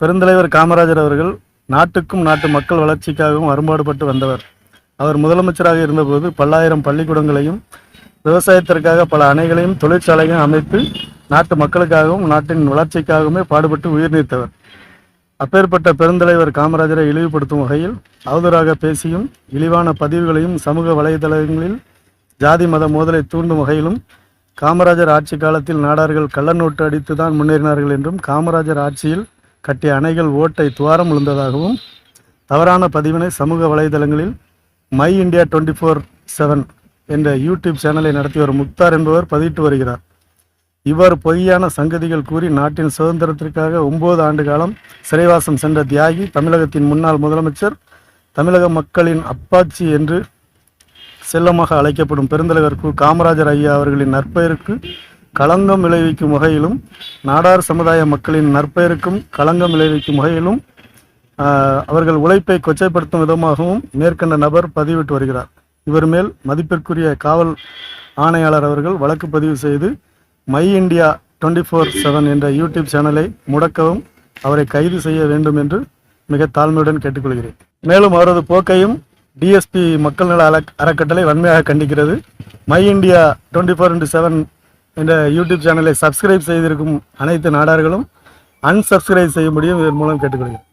பெருந்தலைவர் காமராஜர் அவர்கள் நாட்டுக்கும் நாட்டு மக்கள் வளர்ச்சிக்காகவும் அரும்பாடுபட்டு வந்தவர். அவர் முதலமைச்சராக இருந்தபோது பல்லாயிரம் பள்ளிக்கூடங்களையும் விவசாயத்திற்காக பல அணைகளையும் தொழிற்சாலைகளையும் அமைத்து நாட்டு மக்களுக்காகவும் நாட்டின் வளர்ச்சிக்காகவுமே பாடுபட்டு உயிர் நீத்தவர். அப்பேற்பட்ட பெருந்தலைவர் காமராஜரை இழிவுபடுத்தும் வகையில் அவதூறாக பேசியும் இழிவான பதிவுகளையும் சமூக வலைதளங்களில் ஜாதி மத மோதலை தூண்டும் வகையிலும் காமராஜர் ஆட்சி காலத்தில் நாடார்கள் கள்ளநோட்டு அடித்து தான் முன்னேறினார்கள் என்றும் காமராஜர் ஆட்சியில் கட்டிய அணைகள் ஓட்டை துவாரம் விழுந்ததாகவும் தவறான பதிவினை சமூக வலைதளங்களில் my India twenty four seven என்ற யூடியூப் சேனலை நடத்தி வரும் முக்தார் என்பவர் பதிவிட்டு வருகிறார். இவ்வாறு பொய்யான சங்கதிகள் கூறி நாட்டின் சுதந்திரத்திற்காக ஒன்பது ஆண்டு காலம் சிறைவாசம் சென்ற தியாகி தமிழகத்தின் முன்னாள் முதலமைச்சர் தமிழக மக்களின் அப்பாச்சி என்று செல்லமாக அழைக்கப்படும் பெருந்தலைவர் கு. காமராஜர் ஐயா அவர்களின் நற்பெயருக்கு களங்கம் விளைவிக்கும் வகையிலும் நாடார் சமுதாய மக்களின் நற்பெயருக்கும் களங்கம் விளைவிக்கும் வகையிலும் அவர்கள் உழைப்பை கொச்சைப்படுத்தும் விதமாகவும் மேற்கண்ட நபர் பதிவிட்டு வருகிறார். இவர் மேல் மதிப்பிற்குரிய காவல் ஆணையாளர் அவர்கள் வழக்கு பதிவு செய்து my India twenty four seven என்ற யூடியூப் சேனலை முடக்கவும் அவரை கைது செய்ய வேண்டும் என்று மிக தாழ்மையுடன் கேட்டுக்கொள்கிறேன். மேலும் அவரது போக்கையும் டிஎஸ்பி மக்கள் நல அறக்கட்டளை வன்மையாக கண்டிக்கிறது. My India twenty four into seven என்ற யூடியூப் சேனலை சப்ஸ்கிரைப் செய்திருக்கும் அனைத்து நாடார்களும் அன்சப்ஸ்கிரைப் முடியும் இதன் மூலம் கேட்டுக்கொள்கிறேன்.